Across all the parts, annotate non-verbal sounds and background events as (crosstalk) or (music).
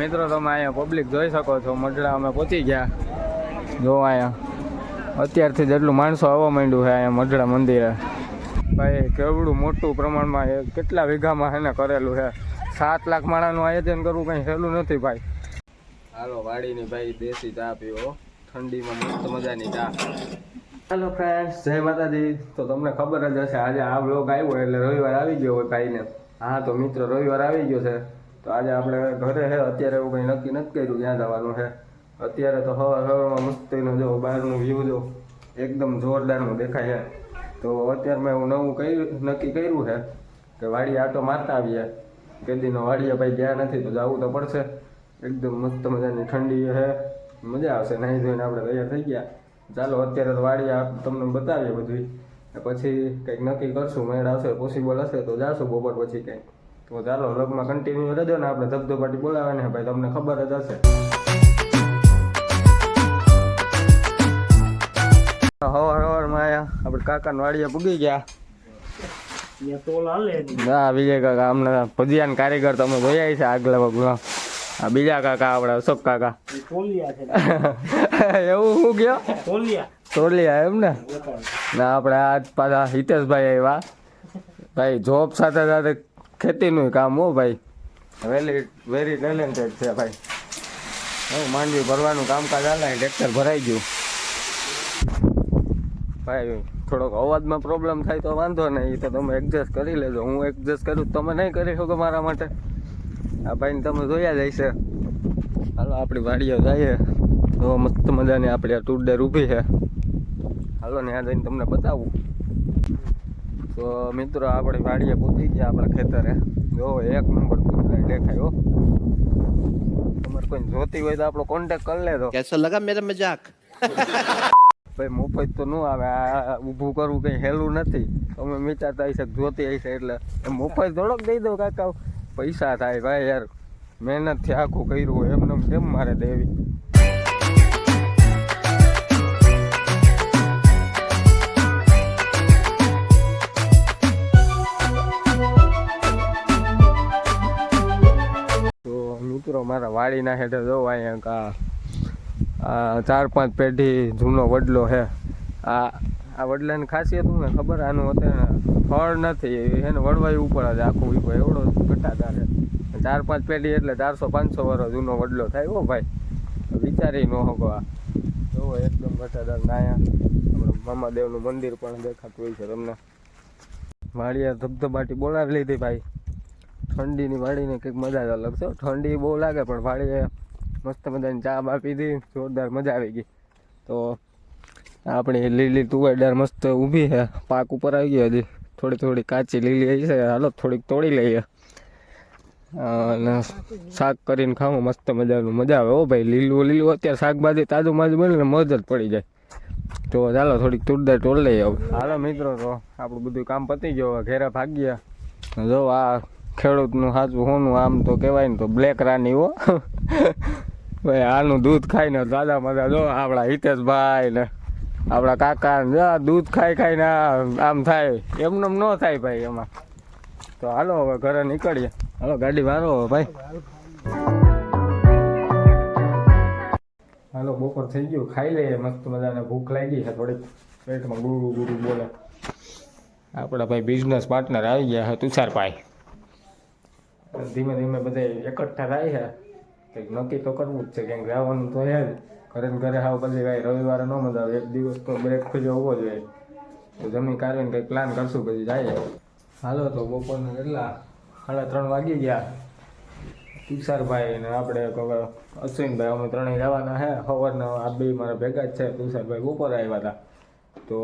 મિત્રો, તમે અહીંયા પબ્લિક જોઈ શકો છો. મઢડા અમે પહોંચી ગયા. જો અહીંયા, અત્યારથી જેટલું માણસો આવવા માંડ્યું છે અહીંયા મઢડા મંદિરે. ભાઈ કેવડું મોટું પ્રમાણમાં એ કેટલા વીઘામાં એને કરેલું છે? સાત લાખ માણાનું આયોજન કરવું કંઈ સહેલું નથી ભાઈ. હાલો, વાડીની ભાઈ દેશી ચા પીવો ઠંડીમાં મસ્ત મજાની ચા. હેલો ફ્રેન્ડ્સ જય માતાજી. તો તમને ખબર જ હશે, આજે આ બ્લોગ આવ્યો એટલે રવિવાર આવી ગયો હોય ભાઈને. હા, તો મિત્રો, રવિવાર આવી ગયો છે. તો આજે આપણે ઘરે હે, અત્યારે એવું કંઈ નક્કી નથી કર્યું ક્યાં જવાનું છે અત્યારે તો હવાર હવારમાં મસ્તીનો જો, બહારનું વ્યૂ જો, એકદમ જોરદારનું દેખાય છે તો અત્યારે મેં એવું નવું કર્યું નક્કી કર્યું છે કે વાડી આટો મારતા આવીએ. કેદીનો વાડીએ ભાઈ ગયા નથી તો જવું તો પડશે. એકદમ મસ્ત મજાની ઠંડી છે મજા આવશે, નહીં ધોઈને આપણે તૈયાર થઈ ગયા. ચાલો, અત્યારે તો વાડી તમને બતાવીએ બધું પછી કંઈક નક્કી કરશું, મેળ આવશે પોસિબલ હશે તો જાશું બપોર પછી કંઈક. તો ચાલો લગમાં કન્ટિન્યુ રહેજો ને આપણે ધબધબાટી બોલાવે ને ભાઈ તમને ખબર જ હશે. હવાર હવારમાં આયા. આપણે કાકા વાડીએ પૂગી ગયા. હા વિજય કાકા અમને ભજીયાના કારીગર તમે જોયા છે આગલા વગલા આ બીજા કાકા આપણા અશોક કાકા. (laughs) એવું શું ગયો તોલિયા એમ ને? ના આપણે આજ પાછા હિતેશભાઈ આવ્યા. ભાઈ જોબ સાથે સાથે ખેતીનું કામ હો ભાઈ. વેલી, વેરી ટેલેન્ટેડ છે ભાઈ. હવે માંડવી ભરવાનું કામકાજ હાલે ટ્રેક્ટર ભરાઈ ગયું. ભાઈ, થોડોક અવાજમાં પ્રોબ્લેમ થાય તો વાંધો નહીં એ તો તમે એડજસ્ટ કરી લેજો. હું એડજસ્ટ કરું તમે નહીં કરી શકો મારા માટે. આ ભાઈને તમે જોયા જ હશે. હાલો, આપણી વાડીઓ જઈએ તો મસ્ત મજાની આપણી આ ટૂર ડેર ઊભી છે. હાલો ને આ જઈને તમને બતાવું. તો મિત્રો આપણે વાડીએ પૂછી ગયા આપણા ખેતરે. જો એક નંબર પૂછાય દેખાયો તમારે કોઈ જોતી હોય તો આપણો કોન્ટેક કરી લેજો. કેસો લગા મેરે મજાક. ભાઈ મફત તો ન આવે. આ ઊભું કરવું કંઈ હેલું નથી. અમે વિચારતા આવી શકે જોતી આવી છે એટલે મફત થોડોક દઈ દઉં કાકા. પૈસા થાય ભાઈ યાર. મહેનત મહેનતથી આખું કર્યું એમને કેમ મારે દેવી? મિત્રો મારા વાડીના હેઠે જો અહીંયા આ ચાર પાંચ પેઢી જૂનો વડલો છે આ આ વડલાની ખાસિયત શું ને ખબર આનું અત્યારે ફળ નથી. એને વળવાય ઉપર જ આખું વીપો એવડો ઘટાદાર છે. ચાર પાંચ પેઢી એટલે ચારસો પાંચસો વર્ષ જૂનો વડલો થાય હો ભાઈ. વિચારી ન શકો આ. જોવો એકદમ ઘટાદાર નાયા મામાદેવનું મંદિર પણ દેખાતું હોય છે તમને. વાડીએ ધબધબાટી બોલાવી લીધી ભાઈ. ઠંડીની વાડીને કંઈક મજા જ અલગ છે ઠંડી બહુ લાગે પણ વાડીએ મસ્ત મજાની ચા બા પીધી જોરદાર મજા આવી ગઈ. તો આપણી લીલી તુવેરદાર મસ્ત ઊભી છે પાક ઉપર આવી ગઈ હજી. થોડી થોડી કાચી લીલી આવી છે હાલો થોડીક તોડી લઈએ. અને શાક કરીને ખાવું મસ્ત મજાનું મજા આવે. ઓ ભાઈ લીલું લીલું અત્યારે શાકભાજી તાજું માજું બને ને મજ જ પડી જાય. તો ચાલો થોડીક તુરદાર ટોલ લઈએ. આવું હાલો મિત્રો તો આપણું બધું કામ પતી ગયું હવે ઘેરે ભાગ્યા જો આ ખેડૂતનું સાચું હોનું, આમ તો કહેવાય ને તો બ્લેક રાની હો. ભાઈ, આનું દૂધ ખાઈને દાદા મજા, જો આપણા હિતેશભાઈ ને આપણા કાકા ને દૂધ ખાઈ ખાઈને આમ થાય. એમને ન થાય ભાઈ એમાં. તો હાલો હવે ઘરે નીકળીએ. હાલો, ગાડી વારો ભાઈ. હાલો, બપોર થઈ ગયું. ખાઈ લઈએ મસ્ત મજાને. ભૂખ લાગી છે થોડીક. પેટમાં ગુરુ ગુરુ બોલે. આપણા ભાઈ બિઝનેસ પાર્ટનર આવી ગયા છે તુષારભાઈ. ધીમે ધીમે બધા એકઠા થાય છે. કંઈક નક્કી તો કરવું જ છે, ક્યાંક જવાનું તો છે જ. ઘરે ઘરે હાવ પછી કાંઈ રવિવારે ન મજા આવે, એક દિવસ તો બ્રેક થઈ હોવો જોઈએ તો જમી કાઢીને કંઈક પ્લાન કરશું, પછી જાય. હાલો તો બપોરના કેટલા? સાડા ત્રણ વાગી ગયા. તુષારભાઈ ને આપણે અશ્વિનભાઈ, અમે ત્રણેય જવાના હે સવારના આ બે મારા ભેગા જ છે, તુષારભાઈ બપોરે આવ્યા હતા. તો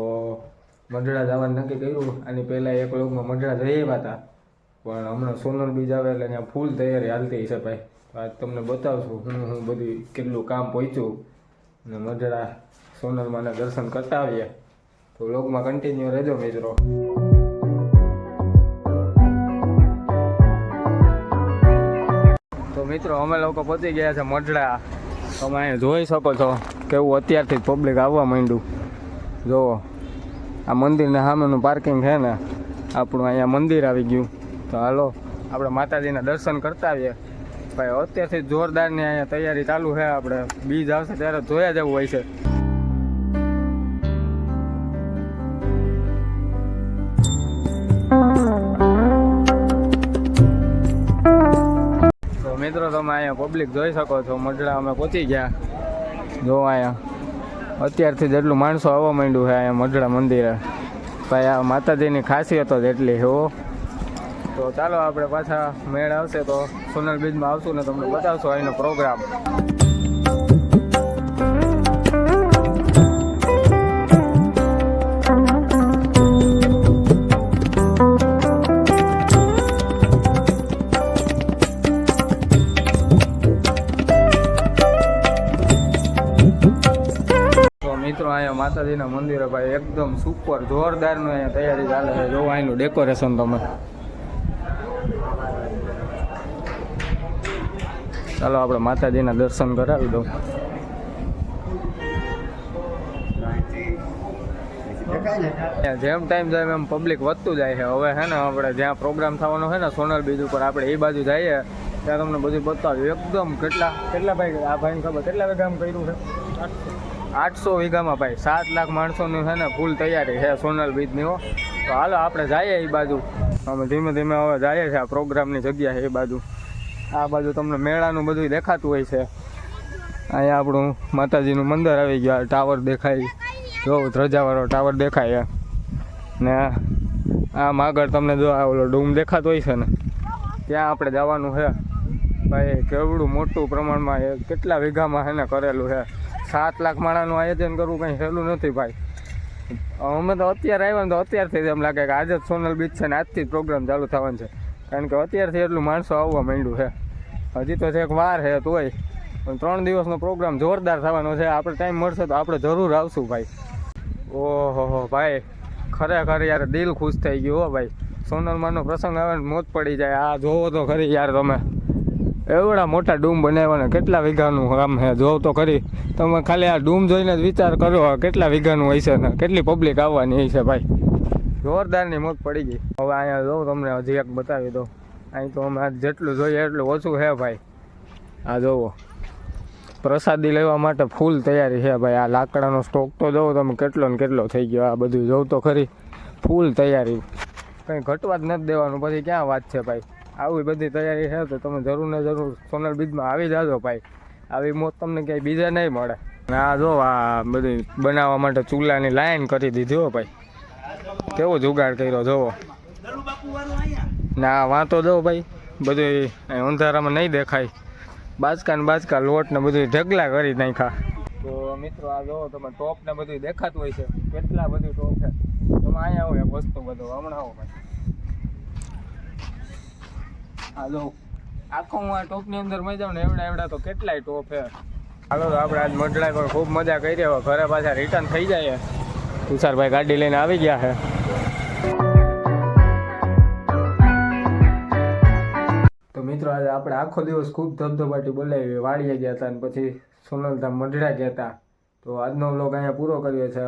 મંડળા જવાનું નક્કી કર્યું. આની પહેલાં એક લોકમાં મંડળા જઈ આવ્યા હતા. પણ હમણાં સોનલ બીજ આવે એટલે અહીંયા ફૂલ તૈયારી હાલતી છે ભાઈ. આજ તમને બતાવશું હું હું બધું કેટલું કામ પહોંચ્યું. અને મઢડા સોનલમાના દર્શન કરતા આવીએ. તો લોકમાં કન્ટિન્યુ રહેજો મિત્રો. તો મિત્રો, અમે લોકો પહોંચી ગયા છે મઢડા. તમે અહીંયા જોઈ શકો છો કેવું અત્યારથી પબ્લિક આવવા માંડ્યું. જુઓ આ મંદિરના સામેનું પાર્કિંગ છે ને. આપણું અહીંયા મંદિર આવી ગયું. તો હાલો, આપણે માતાજીના દર્શન કરતા આવીએ. ભાઈ, અત્યારથી જોરદારની અહીંયા તૈયારી ચાલુ છે, આપણે બીજ આવશે ત્યારે જોયા જવું હોય છે. તો મિત્રો, તમે અહીંયા પબ્લિક જોઈ શકો છો મઢડા અમે પહોંચી ગયા. જો અહીંયા, અત્યારથી જેટલું માણસો આવવા માંડ્યું છે, અહીંયા મઢડા મંદિરે. ભાઈ, આ માતાજીની ખાસિયત જ એટલી છે, હો. તો ચાલો આપણે પાછા મેળ આવશે તો સોનલ બીજમાં આવશું ને તમને બતાવશો અહીંનો પ્રોગ્રામ મિત્રો, અહીંયા માતાજીના મંદિરે ભાઈ એકદમ સુપર જોરદારનું અહીંયા તૈયારી ચાલે છે. જો અહીંનું ડેકોરેશન તમે. ચાલો આપણે માતાજીના દર્શન કરાવી દઉં. જેમ ટાઈમ જાય એમ પબ્લિક વધતું જાય છે. હવે હે ને આપણે જ્યાં પ્રોગ્રામ થવાનો છે ને સોનલ બીજ ઉપર આપણે એ બાજુ જઈએ, ત્યાં તમને બધું બતાવ્યું એકદમ કેટલા કેટલા ભાઈ આ ભાઈને ખબર કેટલા વીઘામાં કર્યું છે? આઠસો વીઘામાં ભાઈ. સાત લાખ માણસોની છે ને ફૂલ તૈયારી છે સોનલ બીજની હો. તો હાલો, આપણે જઈએ એ બાજુ. અમે ધીમે ધીમે હવે જઈએ છીએ આ પ્રોગ્રામની જગ્યા છે એ બાજુ. આ બાજુ તમને મેળાનું બધું દેખાતું હોય છે. અહીંયા આપણું માતાજીનું મંદિર આવી ગયું ટાવર દેખાય. જો ધ્રજાવાળો ટાવર દેખાય. ને આમ આગળ તમને જો આ ઓલો ડૂમ દેખાતો હોય છે ને, ત્યાં આપણે જવાનું છે. ભાઈ, કેવડું મોટું પ્રમાણમાં એ કેટલા વીઘામાં એને કરેલું છે. સાત લાખ માણાનું આયોજન કરવું કંઈ સહેલું નથી ભાઈ. અમે તો અત્યારે આવ્યા ને તો અત્યારથી એમ લાગે કે આજે જ સોનલ બીચ છે ને આજથી જ પ્રોગ્રામ ચાલુ થવાનો છે. કારણ કે અત્યારથી એટલું માણસો આવવા માંડ્યું છે. હજી તો છેક વાર છે તોય પણ ત્રણ દિવસનો પ્રોગ્રામ જોરદાર થવાનો છે. આપણે ટાઈમ મળશે તો આપણે જરૂર આવશું ભાઈ. ઓહો ભાઈ. ખરેખર યાર દિલ ખુશ થઈ ગયું હો ભાઈ. સોનલમાંનો પ્રસંગ આવે ને મોત પડી જાય. આ જોવો તો ખરી યાર તમે. એવડા મોટા ડૂમ બનાવ્યા ને કેટલા વીઘાનું આમ હે, જોવ તો ખરી. તમે ખાલી આ ડૂમ જોઈને જ વિચાર કરો કેટલા વીઘાનું છે ને, કેટલી પબ્લિક આવવાની છે ભાઈ. જોરદારની મોત પડી ગઈ. હવે અહીંયા જોઉં તમને હજી એક બતાવી દો અહીં તો અમે જેટલું જોઈએ એટલું ઓછું છે ભાઈ. આ જોવો. પ્રસાદી લેવા માટે ફૂલ તૈયારી છે ભાઈ. આ લાકડાનો સ્ટોક તો જોવો તમે કેટલો ને કેટલો થઈ ગયો. આ બધું જોઉં તો ખરી. ફૂલ તૈયારી. કંઈ ઘટવા જ નથી દેવાનું. પછી ક્યાં વાત છે ભાઈ? આવી બધી તૈયારી છે તો તમે જરૂર ને જરૂર સોનલ બીજમાં આવી જાજો ભાઈ. આવી મોત તમને ક્યાંય બીજા નહીં મળે. આ જો આ બધી બનાવવા માટે ચૂલાની લાઈન કરી દીધી હો ભાઈ. કેવો જુગાડ કર્યો, જોવો. ના વાંતો દો ભાઈ. બધું અંધારામાં નહીં દેખાય. બાજકા ને બાજકા લોટ ને બધું ઢગલા કરી નાખ્યા. તો મિત્રો, આ જોવો તમે ટોપ ને બધું દેખાતું હોય છે. કેટલા બધું ટોપ છે. તમે અહીંયા આવો, એક વસ્તુ બધું હમણાં આવો ભાઈ. હાલો આખો હું આ ટોપની અંદર મજા જાઉં ને એવડા એવડા તો કેટલાય ટોપ છે. હાલો, તો આપણે આજ મઢડાઈ પર ખૂબ મજા કરી હવે ઘરે પાછા રિટર્ન થઈ જાય તુષારભાઈ ગાડી લઈને આવી ગયા છે. મિત્રો, આજે આપણે આખો દિવસ ખૂબ ધબધબાટી બોલાવી. વાળીએ ગયા હતા અને પછી સોનલધામ મંડળા ગયા હતા તો આજનો વ્લોગ અહીંયા પૂરો કર્યો છે.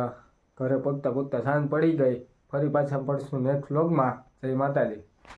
ઘરે પગતા પગતા સાંજ પડી ગઈ. ફરી પાછા પડશું નેક્સ્ટ વ્લોગમાં. જય માતાજી.